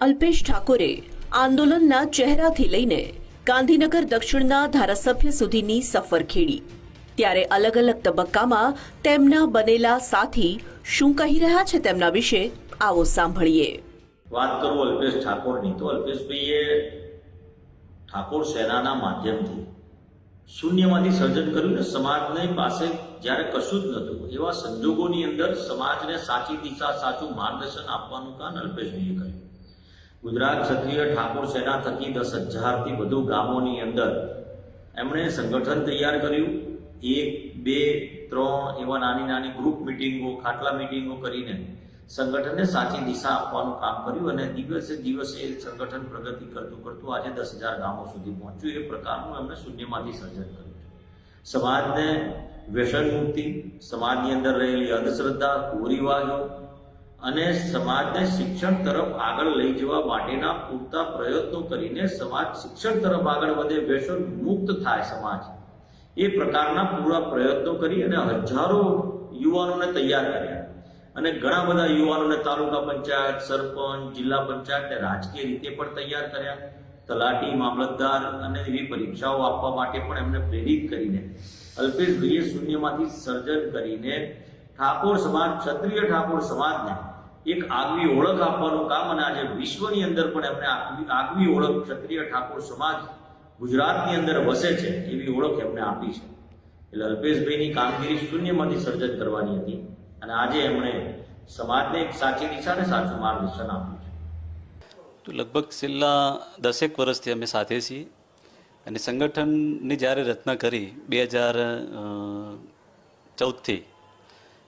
અલ્પેશ ઠાકોરે આંદોલનના ચહેરાથી લઈને ગાંધીનગર દક્ષિણના ધારાસભ્ય સુધીની સફર ખેડી. ત્યારે અલગ અલગ તબક્કામાં તેમના બનેલા સાથી શું કહી રહ્યા છે તેમના વિશે આવો સાંભળીએ. વાત કરું અલ્પેશ ઠાકોરની. તો અલ્પેશભાઈએ ઠાકોર સેનાના માધ્યમથી શૂન્યમાંથી સર્જન કર્યું ને સમાજને પાસે જ્યારે કશું જ નહોતું. એવા સંજોગોની અંદર સમાજને સાચી દિશા, સાચું માર્ગદર્શન આપવાનું કામ અલ્પેશભાઈએ કર્યું. ગુજરાત ક્ષત્રિય ઠાકોર સેના થકી દસ હજારથી વધુ ગામોની અંદર એમણે સંગઠન તૈયાર કર્યું. એક, બે, ત્રણ એવા નાની નાની ગ્રુપ મિટિંગો ખાટલા મિટિંગો કરીને સંગઠનને સાચી દિશા આપવાનું કામ કર્યું અને દિવસે દિવસે એ સંગઠન પ્રગતિ કરતું કરતું આજે દસ હજાર ગામો સુધી પહોંચ્યું. એ પ્રકારનું એમણે શૂન્યમાંથી સર્જન કર્યું છે. સમાજને વ્યસન મુક્તિ, સમાજની અંદર રહેલી અંધશ્રદ્ધા કુરિવાજો અને સમાજને શિક્ષણ તરફ આગળ લઈ જવા માટેના પૂરતા પ્રયત્નો કરીને સમાજ શિક્ષણ તરફ આગળ વધે, વ્યસન મુક્ત થાય સમાજ. એ પ્રકારના પૂરા પ્રયત્નો કરી અને હજારો યુવાનોને તૈયાર કર્યા. અને ઘણા બધા યુવાનોને તાલુકા પંચાયત, સરપંચ, જિલ્લા પંચાયત ને રાજકીય રીતે પણ તૈયાર કર્યા. તલાટી, મામલતદાર અને એવી પરીક્ષાઓ આપવા માટે પણ એમને પ્રેરિત કરીને, અલ્પેશભાઈએ શૂન્યમાંથી સર્જન કરીને ઠાકોર સમાજ, ક્ષત્રિય ઠાકોર સમાજને એક આગવી ઓળખ આપવાનું કામ અને આજે વિશ્વની અંદર પણ એમને આગવી ઓળખ ક્ષત્રિય ઠાકોર સમાજ ગુજરાતની અંદર વસે છે એવી ઓળખ એમને આપી છે. એટલે અલ્પેશભાઈની કામગીરી શૂન્યમાંથી સર્જન કરવાની હતી. અને આજે એમણે સમાજને એક સાચી દિશા અને સાચું માર્ગદર્શન આપ્યું છે. તો લગભગ છેલ્લા દસેક વર્ષથી અમે સાથે છીએ અને સંગઠનની જ્યારે રચના કરી બે હજાર ચૌદથી,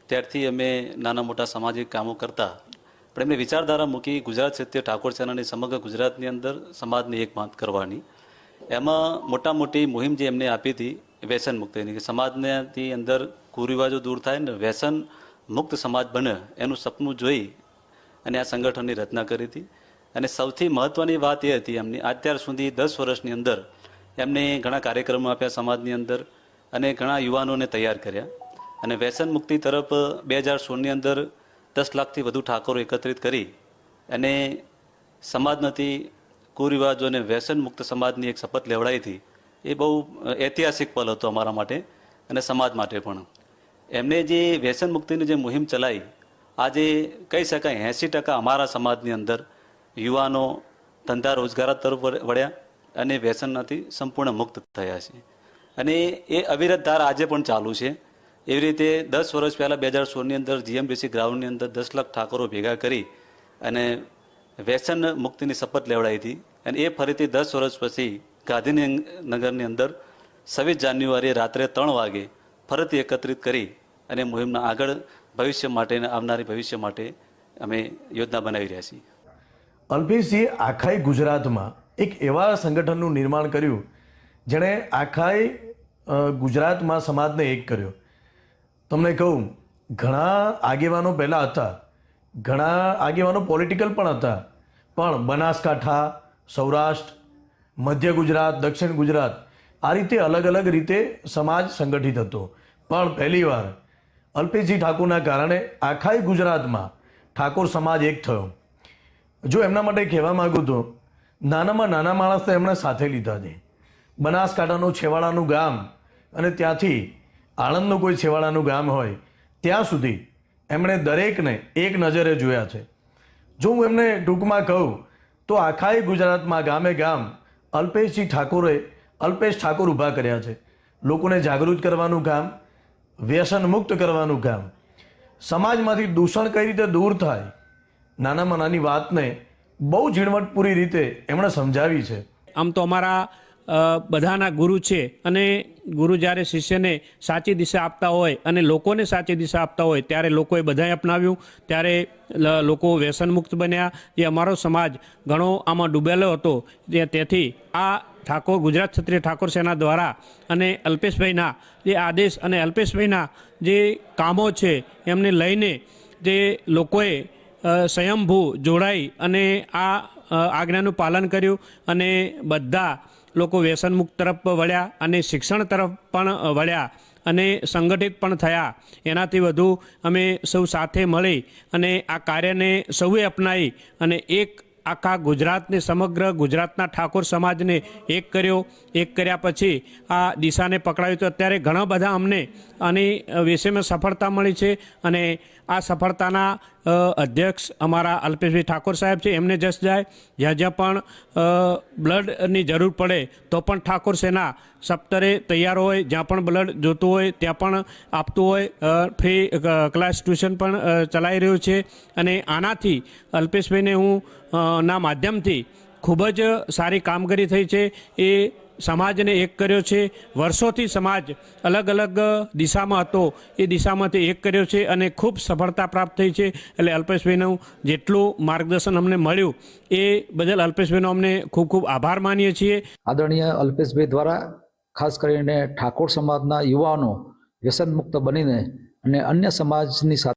ત્યારથી અમે નાના મોટા સામાજિક કામો કરતા, પણ એમને વિચારધારા મૂકી ગુજરાત ક્ષેત્રે ઠાકોર સેનાની સમગ્ર ગુજરાતની અંદર સમાજને વાત કરવાની. એમાં મોટા મોટી મુહિમ જે એમને આપી હતી વ્યસન મુક્તિની કે સમાજને અંદર કુરિવાજો દૂર થાય ને વ્યસન મુક્ત સમાજ બને એનું સપનું જોઈ અને આ સંગઠનની રચના કરી હતી. અને સૌથી મહત્ત્વની વાત એ હતી એમની, અત્યાર સુધી દસ વર્ષની અંદર એમને ઘણા કાર્યક્રમો આપ્યા સમાજની અંદર અને ઘણા યુવાનોને તૈયાર કર્યા. અને વ્યસન મુક્તિ તરફ બે હજાર સોળની અંદર દસ લાખથી વધુ ઠાકોરો એકત્રિત કરી અને સમાજમાંથી કુરિવાજો અને વ્યસન મુક્ત સમાજની એક શપથ લેવડાવી હતી. એ બહુ ઐતિહાસિક પલ હતો અમારા માટે અને સમાજ માટે પણ. એમને જે વ્યસન મુક્તિની જે મુહિમ ચલાવી આજે કહી શકાય એંસી ટકા અમારા સમાજની અંદર યુવાનો ધંધા રોજગાર તરફ વળ્યા અને વ્યસનમાંથી સંપૂર્ણ મુક્ત થયા છે. અને એ અવિરત ધાર આજે પણ ચાલુ છે. એવી રીતે દસ વર્ષ પહેલાં બે હજાર સોળની અંદર જીએમબીસી ગ્રાઉન્ડની અંદર દસ લાખ ઠાકોરો ભેગા કરી અને વ્યસન મુક્તિની શપથ લેવડાવી હતી. અને એ ફરીથી દસ વર્ષ પછી ગાંધીનગરની અંદર છવ્વીસ જાન્યુઆરીએ રાત્રે ત્રણ વાગે ફરીથી એકત્રિત કરી અને મુહિમના આગળ ભવિષ્ય માટે આવનારી ભવિષ્ય માટે અમે યોજના બનાવી રહ્યા છીએ. અલ્પેશજીએ આખાઈ ગુજરાતમાં એક એવા સંગઠનનું નિર્માણ કર્યું જેણે આખાઈ ગુજરાતમાં સમાજને એક કર્યો. તમને કહું, ઘણા આગેવાનો પહેલાં હતા, ઘણા આગેવાનો પોલિટિકલ પણ હતા, પણ બનાસકાંઠા, સૌરાષ્ટ્ર, મધ્ય ગુજરાત, દક્ષિણ ગુજરાત આ રીતે અલગ અલગ રીતે સમાજ સંગઠિત હતો. પણ પહેલીવાર અલ્પેશજી ઠાકોરના કારણે આખાઈ ગુજરાતમાં ઠાકોર સમાજ એક થયો. જો એમના માટે કહેવા માગું તો, નાનામાં નાના માણસને એમણે સાથે લીધા છે. બનાસકાંઠાનું છેવાડાનું ગામ અને ત્યાંથી આણંદનું કોઈ છેવાડાનું ગામ હોય, ત્યાં સુધી એમણે દરેકને એક નજરે જોયા છે. જો હું એમને ટૂંકમાં કહું, તો આખાય ગુજરાતમાં ગામે ગામ અલ્પેશજી ઠાકોરે અલ્પેશ ઠાકોર ઊભા કર્યા છે. લોકોને જાગૃત કરવાનું કામ વ્યસન મુક્ત કરવાનું કામ સમાજમાંથી દૂષણ કઈ રીતે દૂર થાય? નાનામાં નાની વાતને બહુ ઝીણવટપૂરી રીતે એમણે સમજાવી છે. આમ તો અમારા બધાના ગુરુ છે અને ગુરુ જ્યારે શિષ્યને સાચી દિશા આપતા હોય અને લોકોને સાચી દિશા આપતા હોય ત્યારે લોકોએ બધાએ અપનાવ્યું. ત્યારે લોકો વ્યસનમુક્ત બન્યા. જે અમારો સમાજ ઘણો આમાં ડૂબેલો હતો તેથી આ ઠાકોર, ગુજરાત ક્ષત્રિય ઠાકોર સેના દ્વારા અને અલ્પેશભાઈના જે આદેશ અને અલ્પેશભાઈના જે કામો છે, એમને લઈને જે લોકોએ સ્વયંભૂ જોડાઈ અને આ આજ્ઞાનું પાલન કર્યું અને બધા લોકો વ્યસનમુક્ત તરફ વળ્યા અને શિક્ષણ તરફ પણ વળ્યા અને સંગઠિત પણ થયા. એનાથી વધુ અમે સૌ સાથે મળી અને આ કાર્યને સૌએ અપનાવી અને એક આખા ગુજરાતને સમગ્ર ગુજરાતના ઠાકોર સમાજને એક કર્યો. એક કર્યા પછી આ દિશાને પકડાવ્યું તો અત્યારે ઘણા બધા અમને આની વિષયમાં સફળતા મળી છે અને આ સફળતાના અધ્યક્ષ અમારા અલ્પેશભાઈ ઠાકોર સાહેબ છે, એમને જસ જાય. જ્યાં જ્યાં પણ બ્લડની જરૂર પડે, તો પણ ઠાકોર સેના સપ્તરે તૈયાર હોય. જ્યાં પણ બ્લડ જોતું હોય, ત્યાં પણ આપતું હોય. ફ્રી ક્લાસ ટ્યુશન પણ ચલાવી રહ્યું છે. અને આનાથી અલ્પેશભાઈને હું ના માધ્યમથી ખૂબ જ સારી કામગીરી થઈ છે. એ સમાજને એક કર્યો છે. વર્ષોથી સમાજ અલગ અલગ દિશામાં હતો. એ દિશામાંથી એક કર્યો છે અને ખૂબ સફળતા પ્રાપ્ત થઈ છે. એટલે અલ્પેશભાઈનું જેટલું માર્ગદર્શન અમને મળ્યું, એ બદલ અલ્પેશભાઈનો અમને ખૂબ ખૂબ આભાર માનીએ છીએ. આદરણીય અલ્પેશભાઈ દ્વારા ખાસ કરીને ઠાકોર સમાજના યુવાનો વ્યસનમુક્ત બનીને અને અન્ય સમાજની સાથે